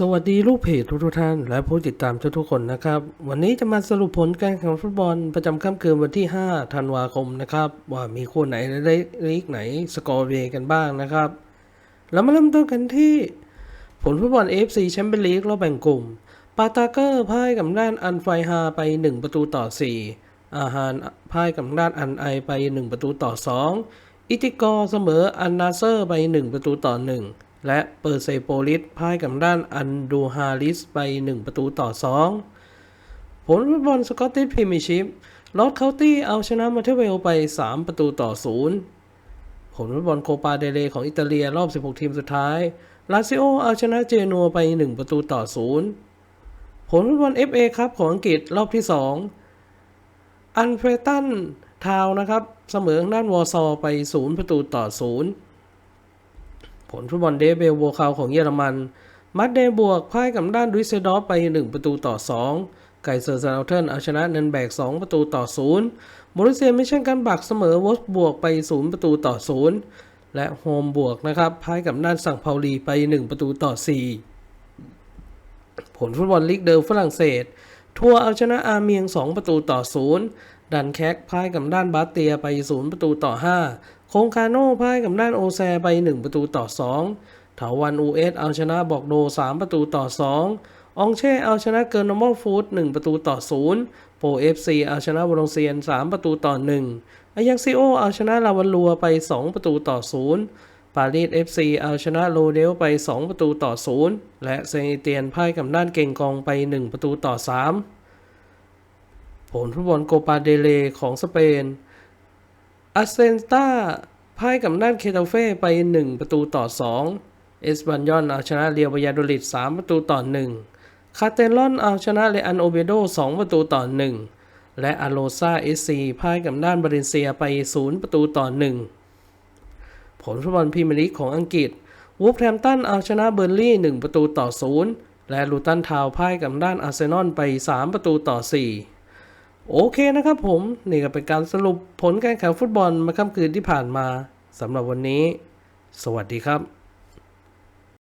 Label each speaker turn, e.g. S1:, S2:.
S1: สวัสดีลูกเพจทุกท่านและผู้ติดตามทุกๆคนนะครับ วันนี้จะมาสรุปผลการแข่งฟุตบอลประจำค่ำคืนวันที่ 5 ธันวาคมนะครับ ว่ามีคู่ไหนและลีกไหนสกอร์เวกันบ้างนะครับแล้วมาเริ่มต้นกันที่ ผลฟุตบอล AFC แชมเปี้ยนลีกรอบแบ่งกลุ่ม ปาตาเกอร์พ่ายกับด้านอันไฟฮาไป 1 ประตูต่อ 4 อาหารพ่ายกับด้านอันไอไป 1 ประตูต่อ 2 อิติกอเสมออันนาเซอร์ไป 1 ประตูต่อ 1 และเปอร์เซโปลิสพ่ายกับด้านอันดูฮาริสไป 1 ประตูต่อ 2 ผลฟุตบอลสกอตติชพรีเมียร์ชิพลอตเคานตี้เอาชนะมาเทเวลไป 3 ประตูต่อ 0 ผลฟุตบอลโคปาเดเลของอิตาเลียรอบ 16 ทีมสุดท้าย ลาซิโอเอาชนะเจนัวไป 1 ประตูต่อ 0 ผลฟุตบอล FA ครับของอังกฤษรอบที่ 2 อันเฟรตันทาวนะครับ เสมอทางด้านวอร์ซอไป 0 ประตูต่อ 0 ผลฟุตบอลเดเบลโวคาวของเยอรมัน มัดเดบวกพ่ายกับด้านดุยเซดอฟไป 1 ประตูต่อ 2 ไกเซอร์ซาลเทนเอาชนะเนนแบก 2 ประตูต่อ 0บริเซียไม่เช่นกันบักเสมอวอสบวกไป 0 ประตูต่อ 0 และโฮมบวกนะครับพ่ายกับด้านสั่งเปาลีไป 1 ประตูต่อ 4 ผลฟุตบอลลีกเดิมฝรั่งเศส ทัวร์เอาชนะอาเมียง 2 ประตูต่อ 0ดันแคกพ่ายกับด้านบาสเตียไป 0 ประตูต่อ 5 โคงคาโน่พ่ายกับด้านโอแซไป 1 ประตูต่อ 2 เถาวันอูเอสเอาชนะบอกโด 3 ประตูต่อ 2 องเช่เอาชนะเกินนอร์มอลฟูด1ประตูต่อ 0 โปรเอฟซีเอาชนะวอลงเซียน 3 ประตูต่อ 1อายักซิโอเอาชนะลาวันลัวไป 2 ประตูต่อ 0 ปารีส FC เอาชนะโลเดลไป 2 ประตูต่อ 0 และเซนเตียนพ่ายกับด้านเก่งกองไป 1 ประตูต่อ 3 ผลฟุตบอลโกปาเดเลของสเปน อาเซนตาพ่ายกับด้านเคตาเฟ่ไป 1 ประตูต่อ 2 เอสบันยอนเอาชนะเรียวบายาโดลิด3 ประตูต่อ 1 คาเตลอนเอาชนะเลอันโอเบโด 2 ประตูต่อ 1 และอาโลซาเอสซีพ่ายกับด้านบาเลนเซียไป 0 ประตูต่อ 1 ผลฟุตบอลพรีเมียร์ลีกของอังกฤษ วูฟแฮมตันเอาชนะเบอร์ลี่ 1 ประตูต่อ 0 และลูตันทาวพ่ายกับด้านอาร์เซนอลไป 3 ประตูต่อ 4 โอเคนะครับผม นี่ก็เป็นการสรุปผลการแข่งฟุตบอลมาค่ำคืนที่ผ่านมาสำหรับวันนี้ สวัสดีครับ